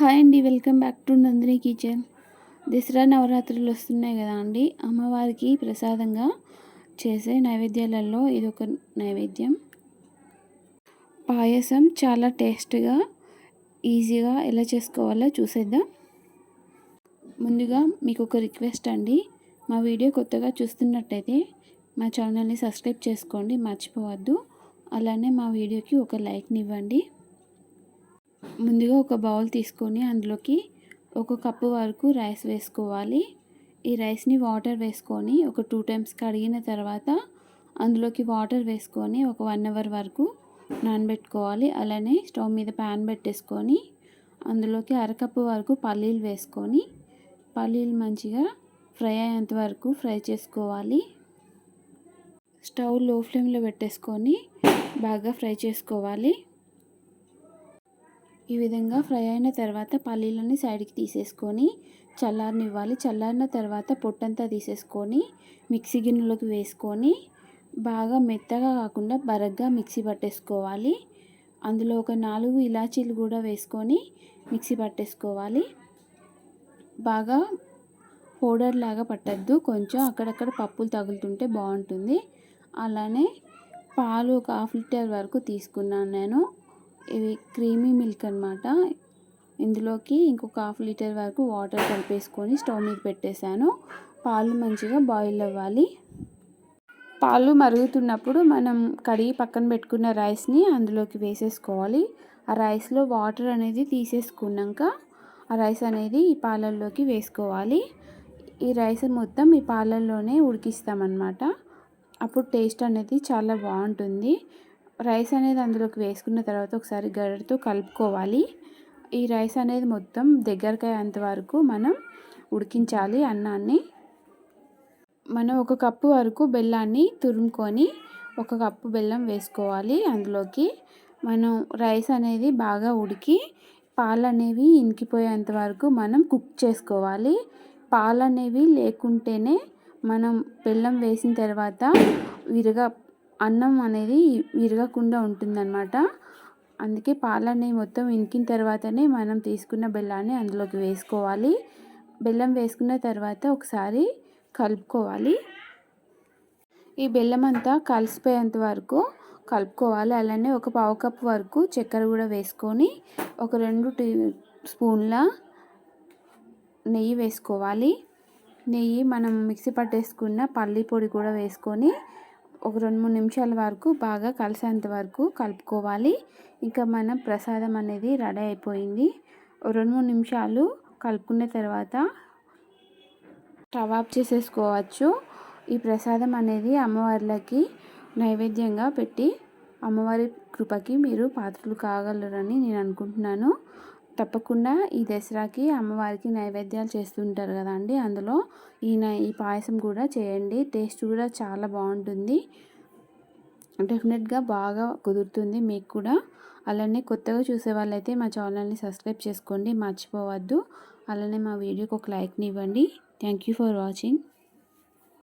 Hi అండి welcome back to Nandini kitchen. Dasara నవరాత్రులు వస్తున్నాయి కదా అండి. అమ్మవారికి ప్రసాదంగా చేసే నైవేద్యాలలో ఇది ఒక నైవేద్యం. పాయసం చాలా టేస్ట్గా ఈజీగా ఎలా చేసుకోవాలో చూసేద్దాం. ముందుగా మీకు ఒక రిక్వెస్ట్ అండి. మా వీడియో కొత్తగా చూస్తున్నట్టయితే మా ఛానల్ని సబ్స్క్రైబ్ చేసుకోండి మర్చిపోవద్దు. అలానే మా వీడియోకి ఒక లైక్ని ఇవ్వండి. ముందుగా ఒక బౌల్ తీసుకొని అందులోకి ఒక కప్పు వరకు రైస్ వేసుకోవాలి. ఈ రైస్ని వాటర్ వేసుకొని ఒక టూ టైమ్స్ కడిగిన తర్వాత అందులోకి వాటర్ వేసుకొని ఒక వన్ అవర్ వరకు నానబెట్టుకోవాలి. అలానే స్టవ్ మీద ప్యాన్ పెట్టేసుకొని అందులోకి అరకప్పు వరకు పల్లీలు వేసుకొని పల్లీలు మంచిగా ఫ్రై అయ్యేంత వరకు ఫ్రై చేసుకోవాలి. స్టవ్లో ఫ్లేమ్లో పెట్టేసుకొని బాగా ఫ్రై చేసుకోవాలి. ఈ విధంగా ఫ్రై అయిన తర్వాత పల్లీలని సైడ్కి తీసేసుకొని చల్లారనివ్వాలి. చల్లారిన తర్వాత పొట్టంతా తీసేసుకొని మిక్సీ గిన్నెలోకి వేసుకొని బాగా మెత్తగా కాకుండా బరగ్గా మిక్సీ పట్టేసుకోవాలి. అందులో ఒక నాలుగు ఇలాచీలు కూడా వేసుకొని మిక్సీ పట్టేసుకోవాలి. బాగా పౌడర్ లాగా పట్టద్దు. కొంచెం అక్కడక్కడ పప్పులు తగులుతుంటే బాగుంటుంది. అలానే పాలు ఒక హాఫ్ లీటర్ వరకు తీసుకున్నాను నేను. ఇవి క్రీమీ మిల్క్ అనమాట ఇందులోకి ఇంకొక హాఫ్ లీటర్ వరకు వాటర్ కలిపేసుకొని స్టవ్ మీద పెట్టేశాను. పాలు మంచిగా బాయిల్ అవ్వాలి. పాలు మరుగుతున్నప్పుడు మనం కడిగి పక్కన పెట్టుకున్న రైస్ని అందులోకి వేసేసుకోవాలి. ఆ రైస్లో వాటర్ అనేది తీసేసుకున్నాక ఆ రైస్ అనేది ఈ పాలల్లోకి వేసుకోవాలి. ఈ రైస్ మొత్తం ఈ పాలల్లోనే ఉడికిస్తామన్నమాట. అప్పుడు టేస్ట్ అనేది చాలా బాగుంటుంది. రైస్ అనేది అందులోకి వేసుకున్న తర్వాత ఒకసారి గడ్డతో కలుపుకోవాలి. ఈ రైస్ అనేది మొత్తం దగ్గరకు వరకు మనం ఉడికించాలి అన్నాన్ని. మనం ఒక కప్పు వరకు బెల్లాన్ని తురుముకొని ఒక కప్పు బెల్లం వేసుకోవాలి అందులోకి. మనం రైస్ అనేది బాగా ఉడికి పాలు అనేవి ఇంకిపోయేంత వరకు మనం కుక్ చేసుకోవాలి. పాలు అనేవి లేకుంటేనే మనం బెల్లం వేసిన తర్వాత విరగ అన్నం అనేది విరగకుండా ఉంటుందన్నమాట. అందుకే పాలన్నీ మొత్తం ఇంకిన తర్వాతనే మనం తీసుకున్న బెల్లాన్ని అందులోకి వేసుకోవాలి. బెల్లం వేసుకున్న తర్వాత ఒకసారి కలుపుకోవాలి. ఈ బెల్లం అంతా కలిసిపోయేంత వరకు కలుపుకోవాలి. అలానే ఒక పావు కప్పు వరకు చక్కెర కూడా వేసుకొని ఒక రెండు టీ స్పూన్ల నెయ్యి వేసుకోవాలి. నెయ్యి మనం మిక్సీ పట్టేసుకున్న పల్లి పొడి కూడా వేసుకొని ఒక రెండు మూడు నిమిషాల వరకు బాగా కలిసేంత వరకు కలుపుకోవాలి. ఇంకా మన ప్రసాదం అనేది రెడీ అయిపోయింది. రెండు మూడు నిమిషాలు కలుపుకున్న తర్వాత స్టవ్ ఆఫ్ చేసేసుకోవచ్చు. ఈ ప్రసాదం అనేది అమ్మవార్లకి నైవేద్యంగా పెట్టి అమ్మవారి కృపకి మీరు పాత్రలు కాగలరని నేను అనుకుంటున్నాను. తప్పకుండా ఈ దసరాకి అమ్మవారికి నైవేద్యాలు చేస్తుంటారు కదా అండి. అందులో ఈ ఈ పాయసం కూడా చేయండి. టేస్ట్ కూడా చాలా బాగుంటుంది. డెఫినెట్గా బాగా కుదురుతుంది మీకు కూడా. అలానే కొత్తగా చూసే వాళ్ళైతే మా ఛానల్ని సబ్స్క్రైబ్ చేసుకోండి. మర్చిపోవద్దు. అలానే మా వీడియోకి ఒక లైక్ని ఇవ్వండి. Thank you for watching.